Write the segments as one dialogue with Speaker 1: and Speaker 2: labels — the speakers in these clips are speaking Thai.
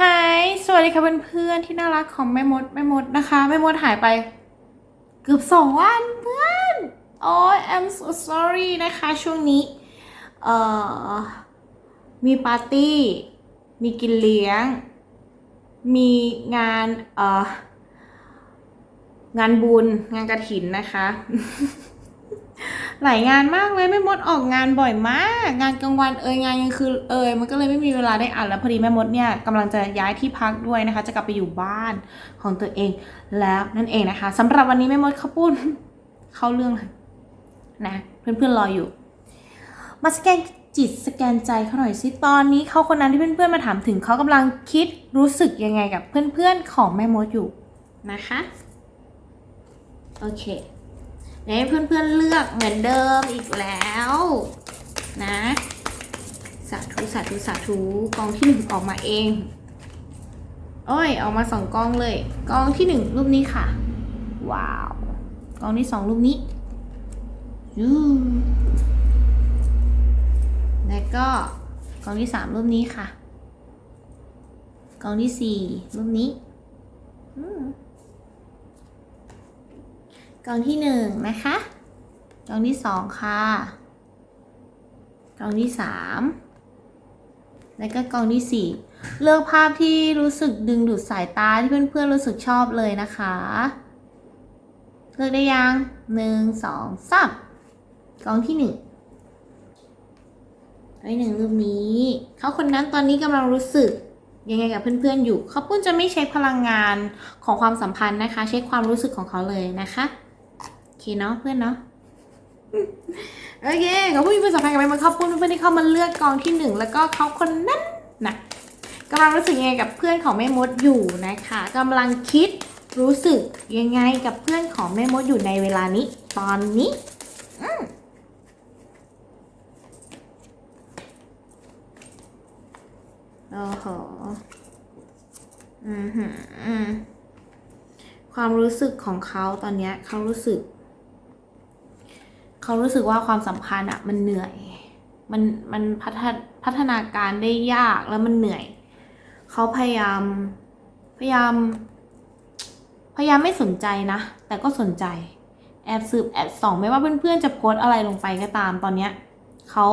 Speaker 1: ฮายสวัสดีค่ะเพื่อนๆที่น่ารักของแม่มดแม่มดนะคะแม่มดหายไป เกือบสองวันเพื่อนโอ้ย I'm so sorry นะคะช่วงนี้เอ่อมีปาร์ตี้ มีกินเลี้ยง มีงานเอ่องานบุญงานกระถินนะคะ หลายงานมากเลยแม่มดออกงานบ่อยมาก งานกลางวันเอ่ยงานกลางคืนเอ่ยมันก็เลยไม่มีเวลาได้อ่านแล้วพอดีแม่มดเนี่ยกำลังจะย้ายที่พักด้วยนะคะ จะกลับไปอยู่บ้านของตัวเองแล้วนั่นเองนะคะสำหรับวันนี้แม่มดข้าวปุ้นเข้าเรื่องเลยนะเพื่อนๆรออยู่ มาสแกนจิตสแกนใจเขาหน่อยสิตอนนี้เขาคนนั้นที่เพื่อนๆมาถามถึงเขากำลังคิดรู้สึกยังไงกับเพื่อนๆของแม่มดอยู่นะคะโอเค ให้เพื่อนๆเลือกเหมือนเดิมอีกแล้ว นะสาธุสาธุสาธุกองที่หนึ่งออกมาเอง โอ้ย ออกมาสองกองเลย กองที่หนึ่งรูปนี้ค่ะ ว้าว กองที่สองรูปนี้ยูแล้วก็กองที่สามรูปนี้ค่ะ กองที่สี่รูปนี้ อืม กล่องที่หนึ่งนะคะ กล่องที่สองค่ะ กล่องที่สามแล้วก็กล่องที่สี่เลือกภาพที่รู้สึกดึงดูดสายตาที่เพื่อนๆรู้สึกชอบเลยนะคะ เลือกได้ยังหนึ่งสองสามกล่องที่หนึ่งไอ้หนึ่งรูปนี้ เขาคนนั้นตอนนี้กำลังรู้สึกยังไงกับเพื่อนๆอยู่ เขาปุ้นจะไม่ใช้พลังงานของความสัมพันธ์นะคะ ใช้ความรู้สึกของเขาเลยนะคะ เคเนาะเพื่อนเนาะโอเคขอบคุณที่เป็นสัมพันกับแม่มดขอบคุณเพื่อนที่เข้ามาเลือกกองที่หนึ่งแล้วก็เขาคนนั้นนะกำลังรู้สึกยังไงกับเพื่อนของแม่มดอยู่นะคะกำลังคิดรู้สึกยังไงกับเพื่อนของแม่มดอยู่ในเวลานี้ ตอนนี้อืมโอ้โหอือหือความรู้สึกของเขาตอนเนี้ยเขารู้สึก เขารู้สึกว่าความสัมพันธ์อะมันเหนื่อย มันมันพัฒพัฒนาการได้ยากแล้วมันเหนื่อย เขาพยายามพยายาม พยายามไม่สนใจนะ แต่ก็สนใจ แอบสืบแอบส่องไม่ว่าเพื่อนๆจะโพสอะไรลงไปก็ตามตอนเนี้ยเขา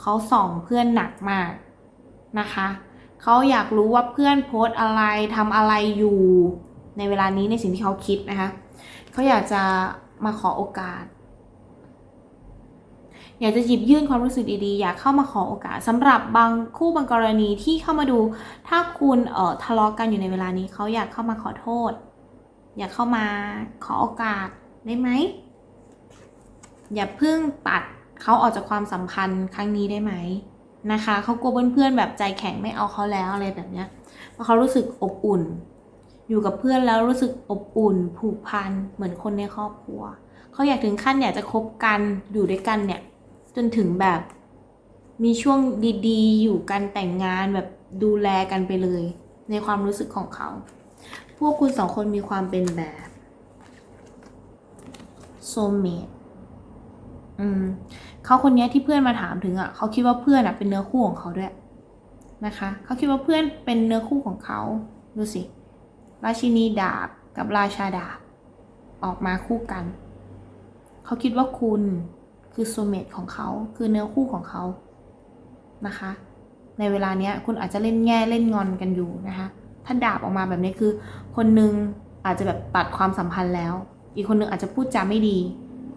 Speaker 1: เขาส่องเพื่อนหนักมากนะคะเขาอยากรู้ว่าเพื่อนโพสอะไรทำอะไรอยู่ในเวลานี้ในสิ่งที่เขาคิดนะคะเขาอยากจะมาขอโอกาส อยากจะหยิบยื่นความรู้สึกดีๆ อยากเข้ามาขอโอกาสสำหรับบางคู่บางกรณีที่เข้ามาดู ถ้าคุณเอ่อทะเลาะกันอยู่ในเวลานี้เขาอยากเข้ามาขอโทษ อยากเข้ามาขอโอกาสได้ไหมอย่าเพิ่งตัดเขาออกจากความสัมพันธ์ครั้งนี้ได้ไหมนะคะเขากลัวเพื่อนๆแบบใจแข็งไม่เอาเขาแล้วอะไรแบบเนี้ยเพราะเขารู้สึกอบอุ่น อยู่กับเพื่อนแล้วรู้สึกอบอุ่น ผูกพันเหมือนคนในครอบครัวเขาอยากถึงขั้นอยากจะคบกันอยู่ด้วยกันเนี่ย จนถึงแบบ มีช่วงดีๆ อยู่กันแต่งงานแบบดูแลกันไปเลย ในความรู้สึกของเขา พวกคุณสองคนมีความเป็นแบบโซเมตอืมเขาคนนี้ที่เพื่อนมาถามถึงอะเขาคิดว่าเพื่อนอะเป็นเนื้อคู่ของเขาด้วยนะคะเขาคิดว่าเพื่อนเป็นเนื้อคู่ของเขาดูสิ ราชินีดาบกับราชาดาบ ออกมาคู่กัน เขาคิดว่าคุณ คือโซเมตของเขาคือเนื้อคู่ของเขานะคะ ในเวลาเนี้ยคุณอาจจะเล่นแง่เล่นงอนกันอยู่นะคะ ถ้าดาบออกมาแบบนี้คือ คนหนึงอาจจะแบบตัดความสัมพันธ์แล้ว อีกคนหนึงอาจจะพูดจาไม่ดี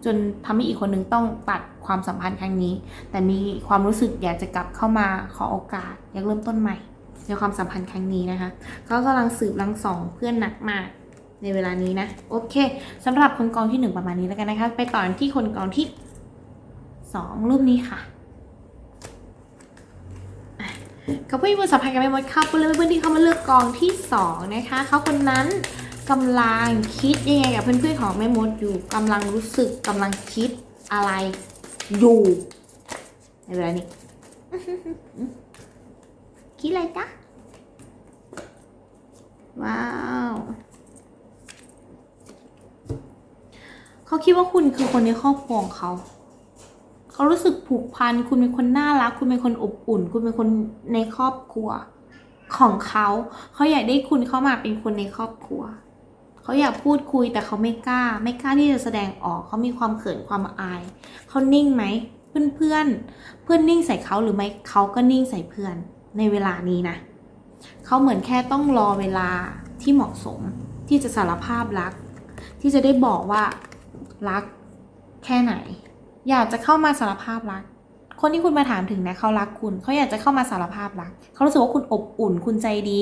Speaker 1: จนทำให้อีกคนหนึงต้องตัดความสัมพันธ์ครั้งนี้ แต่มีความรู้สึกอยากจะกลับเข้ามาขอโอกาสอยากเริ่มต้นใหม่ในความสัมพันธ์ครั้งนี้นะคะ เขากำลังสืบลังสองเพื่อนหนักมากในเวลานี้นะ โอเคสำหรับคนกองที่หนึ่งประมาณนี้แล้วกันนะคะ ไปต่อที่คนกองที่ สองรูปนี้ค่ะอะเขาพูดภาษาไทยกันไม่หมดค่ะเพื่อนเพื่อนๆที่เขามาเลือกกองที่สองนะคะเขาคนนั้นกำลังคิดยังไงกับเพื่อนๆของแม่มดอยู่กำลังรู้สึกกำลังคิดอะไรอยู่ในเวลานี้คิดอะไรจ๊ะว้าวเขาคิดว่าคุณคือคนในครอบครัวของเขา เขารู้สึกผูกพัน คุณเป็นคนน่ารัก คุณเป็นคนอบอุ่น คุณเป็นคนในครอบครัวของเขาเขาอยากได้คุณเข้ามาเป็นคนในครอบครัว เขาอยากพูดคุยแต่เขาไม่กล้า ไม่กล้าที่จะแสดงออก เขามีความเขินความอาย เขานิ่งไหม เพื่อนเพื่อนๆเพื่อนนิ่งใส่เขาหรือไม่เขาก็นิ่งใส่เพื่อนในเวลานี้นะ เขาเหมือนแค่ต้องรอเวลาที่เหมาะสมที่จะสารภาพรัก ที่จะได้บอกว่ารักแค่ไหน อยากจะเข้ามาสารภาพรัก คนที่คุณมาถามถึงนะเขารักคุณ เขาอยากจะเข้ามาสารภาพรัก เขารู้สึกว่าคุณอบอุ่น คุณใจดี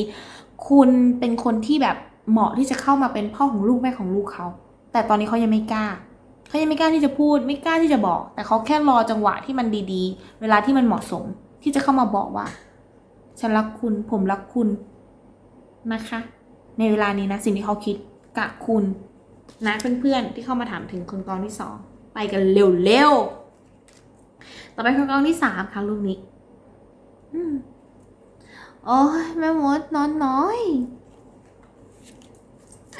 Speaker 1: คุณเป็นคนที่แบบเหมาะที่จะเข้ามาเป็นพ่อของลูกแม่ของลูกเขา แต่ตอนนี้เขายังไม่กล้า เขายังไม่กล้าที่จะพูด ไม่กล้าที่จะบอก แต่เขาแค่รอจังหวะที่มันดีๆ เวลาที่มันเหมาะสม ที่จะเข้ามาบอกว่า ฉันรักคุณ ผมรักคุณนะคะ ในเวลานี้นะสิ่งที่เขาคิดกับคุณนะเพื่อนๆที่เข้ามาถามถึงคนกองที่สอง ไปกันเร็วๆ ต่อไปคนกองที่สามค่ะลูกนี้อืมโอ้ยแม่มดนอนน้อย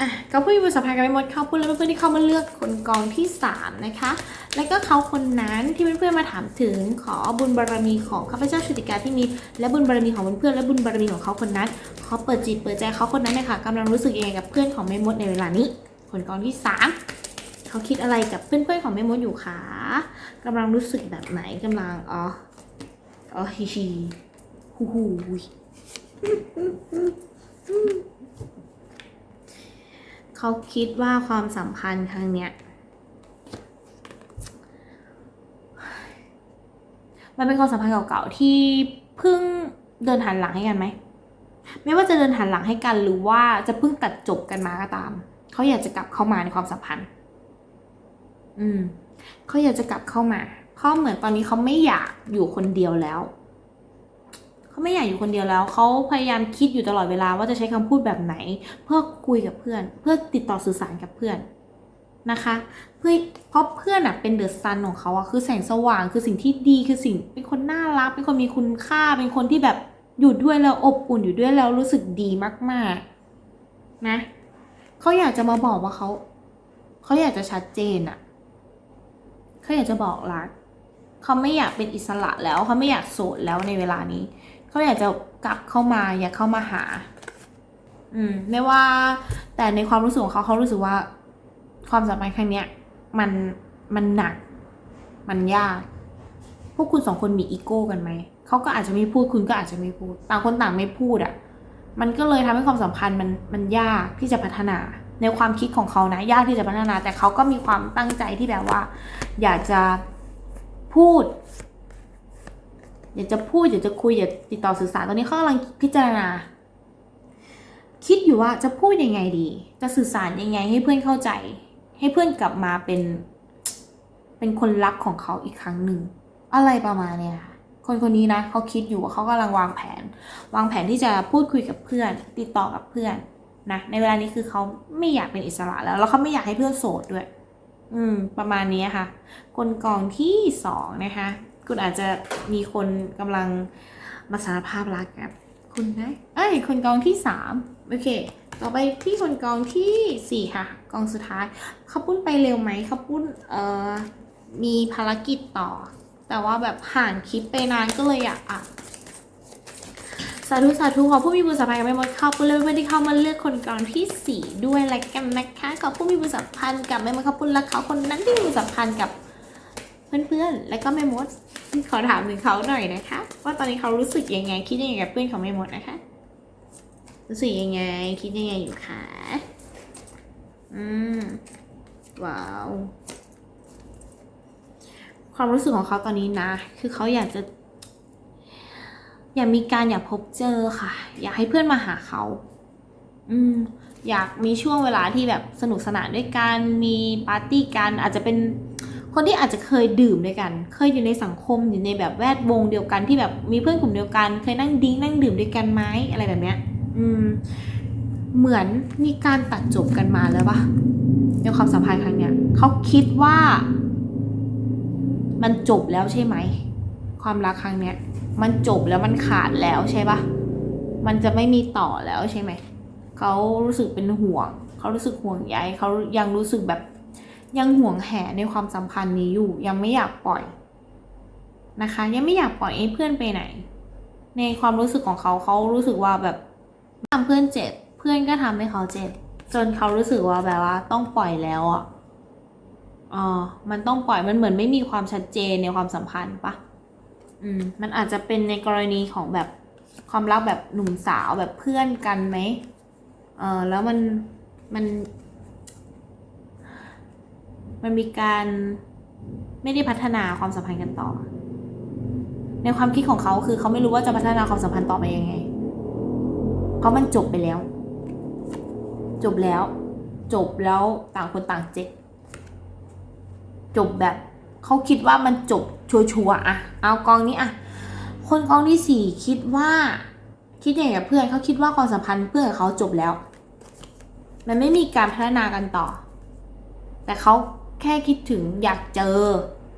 Speaker 1: อะก็ผู้มีบทสัมพันธ์กับแม่มดเขาพูดแล้วเพื่อนๆที่เข้ามาเลือกคนกองที่สามนะคะ แล้วก็เขาคนนั้นที่เพื่อนๆมาถามถึงขอบุญบารมีของข้าพเจ้าชุติกาที่มีและบุญบารมีของเพื่อนๆและบุญบารมีของเขาคนนั้นเขาเปิดจิตเปิดใจเขาคนนั้นเนี่ยค่ะกำลังรู้สึกยังไงกับเพื่อนของแม่มดในเวลานี้ คนกองที่สาม เขาคิดอะไรกับเพื่อนๆของแม่มดอยู่คะกำลังรู้สึกแบบไหนกำลังอ๋ออ๋อฮิฮิฮูฮูเขาคิดว่าความสัมพันธ์ครั้งเนี้ยมันเป็นความสัมพันธ์เก่าๆที่เพิ่งเดินหันหลังให้กันไหม ไม่ว่าจะเดินหันหลังให้กันหรือว่าจะเพิ่งตัดจบกันมาก็ตาม เขาอยากจะกลับเข้ามาในความสัมพันธ์ อืมเขาอยากจะกลับเข้ามา เพราะเหมือนตอนนี้เขาไม่อยากอยู่คนเดียวแล้ว เขาไม่อยากอยู่คนเดียวแล้ว เขาพยายามคิดอยู่ตลอดเวลาว่าจะใช้คำพูดแบบไหน เพื่อคุยกับเพื่อน เพื่อติดต่อสื่อสารกับเพื่อนนะคะ เพื่อเพราะเพื่อนอะเป็นเดอะซันของเขาอะคือแสงสว่างคือสิ่งที่ดีคือสิ่งเป็นคนน่ารัก เป็นคนมีคุณค่า เป็นคนที่แบบอยู่ด้วยแล้วอบอุ่นอยู่ด้วยแล้วรู้สึกดีมากๆ นะเขาอยากจะมาบอกว่าเขาเขาอยากจะชัดเจนอะ เขาอยากจะบอกรัก เขาไม่อยากเป็นอิสระแล้ว เขาไม่อยากโสดแล้วในเวลานี้ เขาอยากจะกลับเข้ามา อยากเข้ามาหา อืม ไม่ว่า แต่ในความรู้สึกของเขาเขารู้สึกว่า ความสัมพันธ์ครั้งเนี้ย มัน มันหนัก มันยาก พวกคุณสองคนมีอีโก้กันไหม เขาก็อาจจะไม่พูด คุณก็อาจจะไม่พูด ต่างคนต่างไม่พูดอะ่ะ มันก็เลยทำให้ความสัมพันธ์มัน มันยากที่จะพัฒนา ในความคิดของเขานะยากที่จะพัฒนา แต่เขาก็มีความตั้งใจที่แบบว่า อยากจะพูด อยากจะพูดอยากจะคุยอยากติดต่อสื่อสารตอนนี้เขากำลังพิจารณา คิดอยู่ว่าจะพูดยังไงดี จะสื่อสารยังไง ให้เพื่อนเข้าใจ ให้เพื่อนกลับมาเป็น เป็นคนรักของเขาอีกครั้งหนึ่งอะไรประมาณเนี้ยค่ะคนคนนี้นะเขาคิดอยู่ว่าเขากำลังวางแผน วางแผนที่จะพูดคุยกับเพื่อน ติดต่อกับเพื่อน นะในเวลานี้คือเขาไม่อยากเป็นอิสระแล้ว แล้วเขาไม่อยากให้เพื่อนโสดด้วย อืม ประมาณนี้ค่ะคนกองที่สองนะคะ คุณอาจจะมีคนกำลังมาสารภาพรักกับคุณนะเอ้ยคนกองที่สามโอเค ต่อไปที่คนกองที่สี่ค่ะ กองสุดท้ายเขาปุ้นไปเร็วไหมเขาปุ้นเอ่อมีภารกิจต่อ แต่ว่าแบบห่างคลิปไปนานก็เลยอยากอะาธุสาธุขอผู้มีบุญสัมพันธ์กับแม่มดเข้าปุ้นเลยเพื่อนที่เข้ามาเลือกคนกลองที่สี่ด้วยละกันนะคะขอผู้มีบุญสัมพันธ์กับแม่มดเข้าปุ้นและเขาคนนั้นที่มีบุญสัมพันธ์กับเพื่อนๆ และก็แม่มด ขอถามถึงเขาหน่อยนะคะ ว่าตอนนี้เขารู้สึกยังไง คิดยังไงกับเพื่อนของแม่มดนะคะ รู้สึกยังไง คิดยังไงอยู่คะอืมว้าว ความรู้สึกของเขาตอนนี้นะ คือเขาอยากจะ อยากมีการอยากพบเจอค่ะ อยากให้เพื่อนมาหาเขา อืม อยากมีช่วงเวลาที่แบบสนุกสนานด้วยกันมีปาร์ตี้กันอาจจะเป็นคนที่อาจจะเคยดื่มด้วยกัน เคยอยู่ในสังคมอยู่ในแบบแวดวงเดียวกันที่แบบมีเพื่อนกลุ่มเดียวกัน เคยนั่งดิ้งนั่งดื่มด้วยกันไหมอะไรแบบเนี้ย อืม เหมือนมีการตัดจบกันมาแล้วปะในความสัมพันธ์ครั้งเนี้ยเขาคิดว่า มันจบแล้วใช่ไหม ความรักครั้งเนี้ย มันจบแล้วมันขาดแล้วใช่ปะมันจะไม่มีต่อแล้วใช่ไหมเขารู้สึกเป็นห่วง เขารู้สึกห่วงใยเขายังรู้สึกแบบยังห่วงแหนในความสัมพันธ์นี้อยู่ ยังไม่อยากปล่อยนะคะ ยังไม่อยากปล่อยให้เพื่อนไปไหน ในความรู้สึกของเขาเขารู้สึกว่าแบบทำเพื่อนเจ็บเพื่อนก็ทำให้เขาเจ็บจนเขารู้สึกว่าแบบว่าต้องปล่อยแล้วอะอ๋อมันต้องปล่อยมันเหมือนไม่มีความชัดเจนในความสัมพันธ์ปะ อืมมันอาจจะเป็นในกรณีของแบบความรักแบบหนุ่มสาวแบบเพื่อนกันไหมเออแล้วมันมัน มันมีการไม่ได้พัฒนาความสัมพันธ์กันต่อ ในความคิดของเขาคือเขาไม่รู้ว่าจะพัฒนาความสัมพันธ์ต่อไปยังไง เพราะมันจบไปแล้ว จบแล้ว จบแล้วต่างคนต่างเจ็บจบแบบ เขาคิดว่ามันจบชัวร์ๆอะเอากองนี้อะคนกองที่สี่คิดว่า คิดอย่างกับเพื่อนเขาคิดว่าความสัมพันธ์เพื่อนเขาจบแล้ว มันไม่มีการพัฒนากันต่อ แต่เขาแค่คิดถึงอยากเจอ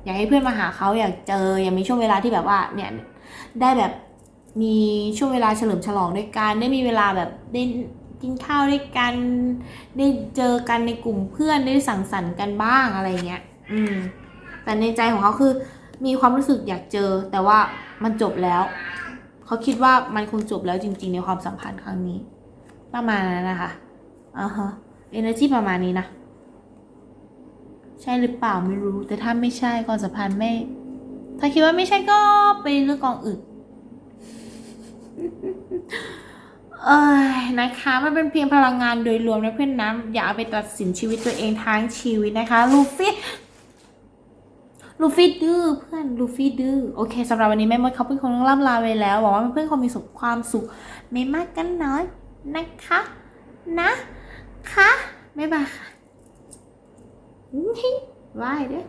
Speaker 1: อยากให้เพื่อนมาหาเขาอยากเจอ อยากมีช่วงเวลาที่แบบว่าเนี่ยได้แบบมีช่วงเวลาเฉลิมฉลองด้วยกันได้มีเวลาแบบได้กินข้าวด้วยกัน ได้เจอกันในกลุ่มเพื่อนได้สังสรรค์กันบ้างอะไรเงี้ย อืม แต่ในใจของเขาคือมีความรู้สึกอยากเจอ แต่ว่ามันจบแล้ว เขาคิดว่ามันคงจบแล้วจริง ๆ ในความสัมพันธ์ครั้งนี้ ประมาณนั้นนะคะอ่าฮะเอเนอร์จีประมาณนี้นะ ใช่หรือเปล่าไม่รู้ แต่ถ้าไม่ใช่ความสัมพันธ์ไม่ ถ้าคิดว่าไม่ใช่ก็ไปเลือกกองอื่นเอ้ยนะคะมันเป็นเพียงพลังงานโดยรวมนะเพื่อนนะอย่าเอาไปตัดสินชีวิตตัวเองทั้งชีวิตนะคะลูฟี่ ลูฟี่ดื้อเพื่อนลูฟี่ดื้อโอเคสำหรับวันนี้แม่มดเขาเพื่อนคนต้องล่ำลาไปแล้วหวังว่าเพื่อนๆคงมีสุขความสุขไม่มากกันน้อยนะคะ นะคะบ๊ายบายค่ะว้ายเด้อ